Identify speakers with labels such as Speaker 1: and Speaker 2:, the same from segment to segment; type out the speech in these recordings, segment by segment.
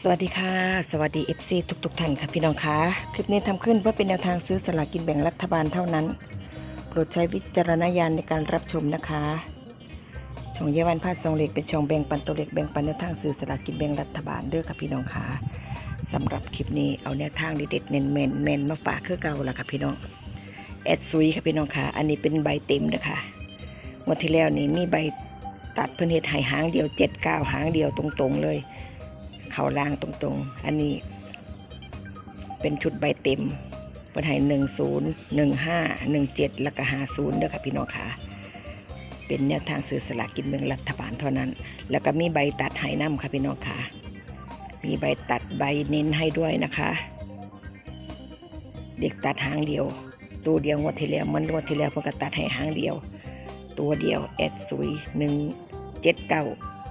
Speaker 1: สวัสดีค่ะ สวัสดี FC ทุกๆท่านค่ะพี่น้องคะคลิปนี้ทำขึ้นเพื่อเป็นแนวทางซื้อสลากกินแบ่งรัฐบาลเท่านั้น โปรดใช้วิจารณญาณในการรับชมนะคะช่องเยาวันพาดทรงเหล็กเป็นช่องแบ่งปันตัวเล็กแบ่งปันแนวทางซื้อสลากกินแบ่งรัฐบาลเด้อค่ะพี่น้องคะสำหรับคลิปนี้เอาแนวทางเด็ดๆเน้นแมนแมนมาฝากคือเก่าละค่ะพี่น้องแอดซุยค่ะพี่น้องค่ะอันนี้เป็นใบเต็มนะคะงวดที่แล้วนี่มีใบตัดเพิ่นเฮ็ดให้หางเดียวเจ็ดเก้าหางเดียวตรงๆเลย เขาล่างตรงๆ อันนี้ เป็นชุดใบเต็มเปิดให้หนึ่งศูนย์หนึ่งห้าหนึ่งเจ็ดแล้วก็หาศูนย์เด้อค่ะพี่น้องค่ะ เป็นแนวทางซื้อสลากกินแบ่งรัฐบาลเท่านั้น แล้วก็มีใบตัดให้น้ำค่ะพี่น้องค่ะ มีใบตัดใบเน้นให้ด้วยนะคะ เด็กตัดหางเดียว ตัวเดียวงวดที่แล้วมันงวดที่แล้วเพิ่นก็ตัดให้หางเดียว ตัวเดียวแอดซุยหนึ่งเจ็ดเก้า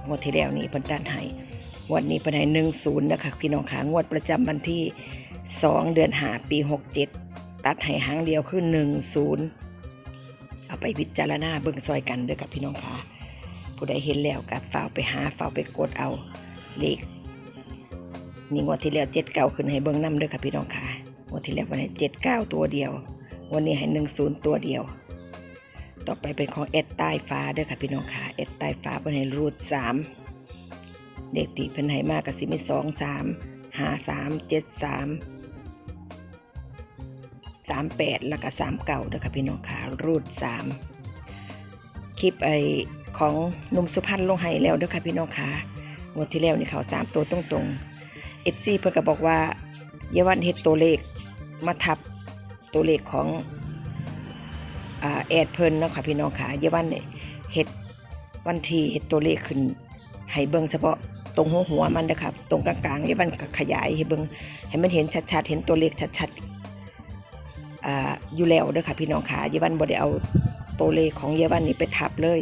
Speaker 1: งวดที่แล้วนี่เพิ่นตัดให้ วดนี้เป็นให้หนึ่งศูนย์นะคะพี่น้องขางวดประจำวันที่สองเดือนหาปีหกเจ็ดตัดให้หางเดียวคือหนึ่งศูนย์เอาไปพิจารณาเบิ่งซอยกันเด้อกับพี่น้องค่ะผู้ใดเห็นแล้วกับฝ้าวไปหาฝ้าวไปกดเอาเลขนี่งวดที่แล้วเจ็ดเก้าขึ้นให้เบิ่งน้ำเด้อกับพี่น้องค่ะงวดที่แล้ววันให้เจ็ดเก้าตัวเดียว วันนี้ให้หนึ่งศูนย์ตัวเดียว ต่อไปเป็นของเอ็ดใต้ฟ้าเด้อค่ะพี่น้องค่ะเอ็ดใต้ฟ้าเป็นให้รูดสาม เด็กตีเพิ่นให้มากกับสิมีสองสามห้าสามเจ็ดสามสามแปดแล้วก็สามเก่าเด้อค่ะพี่น้องค่ะรูดสามคลิปไอของนุ่มสุพรรณลงให้แล้วเด้อค่ะพี่น้องค่ะงวดที่แล้วนี่เขาสามตัวตรงๆเอฟซีเพิ่นก็บอกว่าเยาวันเฮ็ดตัวเลขมาทับตัวเลขของอ่าแอดเพิ่นเนาะค่ะพี่น้องค่ะเยาวันเนี่ยเฮ็ดวันที่เฮ็ดตัวเลขขึ้นให้เบิ่งเฉพาะ ตรงหัวหัวมันนะครับตรงกลางๆนี่มันขยายให้เบิงให้มันเห็นชัดๆ เห็นตัวเลขชัดๆอ่าอยู่แล้วเด้อค่ะพี่น้องค่ะเยาวันบ่ได้เอาตัวเลขของเยาวันนี่ไปทับเลย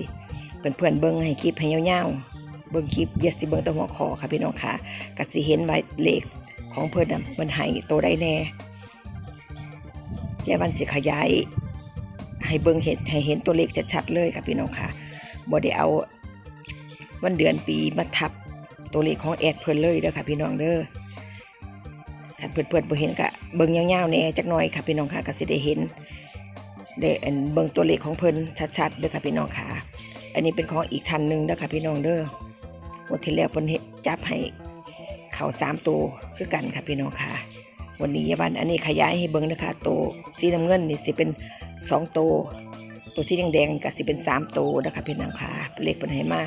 Speaker 1: เพื่อนๆเบิ่งให้คลิปให้ยาวๆเบิ่งคลิปอย่าสิเบิ่งแต่หัวคอค่ะพี่น้องค่ะก็สิเห็นว่าเลขของเพิ่นน่ะมันให้ตัวใดแน่เยาวันสิขยายให้เบิ่งเห็นให้เห็นตัวเลขชัดๆเลยค่ะพี่น้องค่ะบ่ได้เอาวันเดือนปีมาทับ ตัวเลขของแอดเพิ่นเลยเด้อค่ะพี่น้องเด้อถ้าเพื่อนเพื่อนบ่เห็นก็เบิ่งยาวๆแน่จักหน่อยค่ะพี่น้องค่ะก็สิได้เห็นได้อเบิ่งตัวเลขของเพิ่นชัดๆเด้อค่ะพี่น้องค่ะ อันนี้เป็นของอีกท่านหนึ่งเด้อค่ะพี่น้องเด้อวันที่แล้วเพิ่นเฮ็ดจับให้เข้าสามตัวคือกันค่ะพี่น้องค่ะ วันนี้ยาบันอันนี้ขยายให้เบิ่งนะคะตัวสีน้ำเงินนี่สิเป็นสองตัวตัวสีแดงๆก็สิเป็นสามตัวนะคะพี่น้องค่ะเลขเพิ่นให้มา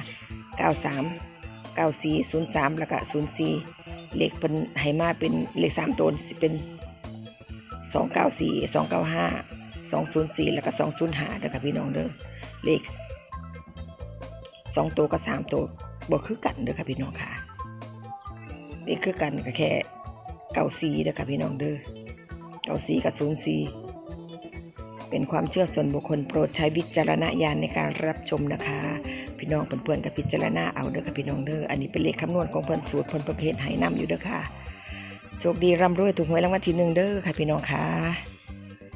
Speaker 1: 9403แล้วก็04เลขเป็นไหมาเป็นเลข3ตัวสิเป็น294 295 204แล้วก็205เด้อค่ะพี่น้องเด้อเลข2ตัวกับ3ตัวบ่คือกันเด้อค่ะพี่น้องค่ะเลขคือกันก็แค่94เด้อค่ะพี่น้องเด้อ94กับ04เป็นความเชื่อส่วนบุคคลโปรดใช้วิจารณญาณในการรับชมนะคะ พี่น้องเพื่อนๆกับพิจารณาเอาเด้อค่ะพี่น้องเด้ออันนี้เป็นเลขคำนวณของเพื่อนสูตรเพื่อนประเภทไหนำอยู่เด้อค่ะโชคดีร่ำรวยถูกหวยรางวัลที่หนึ่งเด้อค่ะพี่น้องค่ะ